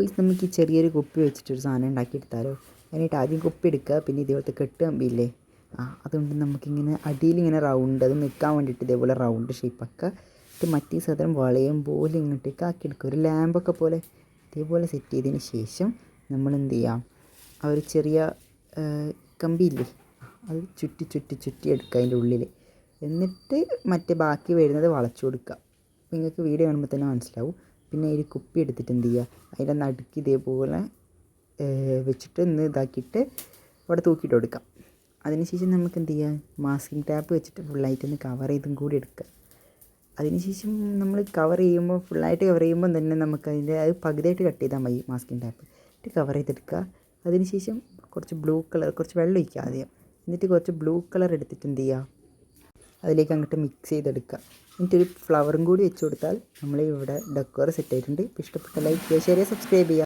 അപ്പോൾ ഇത് നമുക്ക് ഈ ചെറിയൊരു കുപ്പി വെച്ചിട്ടൊരു സാധനം ഉണ്ടാക്കിയെടുത്താലോ? അതിനായിട്ട് ആദ്യം കുപ്പി എടുക്കുക പിന്നെ ഇതേപോലത്തെ കെട്ട് കമ്പിയില്ലേ? ആ അതുകൊണ്ട് നമുക്കിങ്ങനെ അടിയിലിങ്ങനെ റൗണ്ട് അത് നിൽക്കാൻ വേണ്ടിയിട്ട് ഇതേപോലെ റൗണ്ട് ഷേപ്പാക്കുക ഇത് മറ്റേ സാധനം വളയം പോലെ ഇങ്ങോട്ടേക്ക് ആക്കിയെടുക്കുക ഒരു ലാമ്പൊക്കെ പോലെ ഇതേപോലെ സെറ്റ് ചെയ്തതിന് ശേഷം നമ്മൾ എന്ത് ചെയ്യാം? ആ ഒരു ചെറിയ കമ്പി കമ്പിയില്ലേ അത് ചുറ്റി ചുറ്റി ചുറ്റി എടുക്കുക അതിന്റെ ഉള്ളിൽ എന്നിട്ട് മറ്റേ ബാക്കി വരുന്നത് വളച്ചു കൊടുക്കുക. നിങ്ങൾക്ക് വീഡിയോ കാണുമ്പോൾ തന്നെ മനസ്സിലാവും. പിന്നെ ഒരു കുപ്പി എടുത്തിട്ട് എന്ത് ചെയ്യുക? അതിന്റെ നടുക്ക് ഇതേപോലെ വെച്ചിട്ട് ഒന്ന് ഇതാക്കിയിട്ട് അവിടെ തൂക്കിയിട്ട് കൊടുക്കാം. അതിനുശേഷം നമുക്ക് എന്ത് ചെയ്യാം? മാസ്കിങ് ടാപ്പ് വെച്ചിട്ട് ഫുള്ളായിട്ട് ഒന്ന് കവർ ചെയ്തും കൂടി എടുക്കുക. അതിനുശേഷം നമ്മൾ കവർ ചെയ്യുമ്പോൾ ഫുള്ളായിട്ട് കവർ ചെയ്യുമ്പോൾ തന്നെ നമുക്ക് അതിന്റെ അത് പകുതിയായിട്ട് കട്ട് ചെയ്താൽ മതി മാസ്കിങ് ടാപ്പ് എന്നിട്ട് കവർ ചെയ്തെടുക്കുക. അതിനുശേഷം കുറച്ച് ബ്ലൂ കളർ കുറച്ച് വെള്ളം ഒഴിക്കുക ആദ്യം. എന്നിട്ട് കുറച്ച് ബ്ലൂ കളർ എടുത്തിട്ട് എന്ത് ചെയ്യുക? അതിലേക്ക് അങ്ങോട്ട് മിക്സ് ചെയ്തെടുക്കുക. എന്നിട്ടൊരു ഫ്ലവറും കൂടി വെച്ച് കൊടുത്താൽ നമ്മൾ ഇവിടെ ഡെക്കോർ സെറ്റ് ആയിട്ടുണ്ട് ഇഷ്ടപ്പെട്ട ലൈക്ക് ചെയ്യുക ഷെയർ ചെയ്യുക സബ്സ്ക്രൈബ് ചെയ്യുക.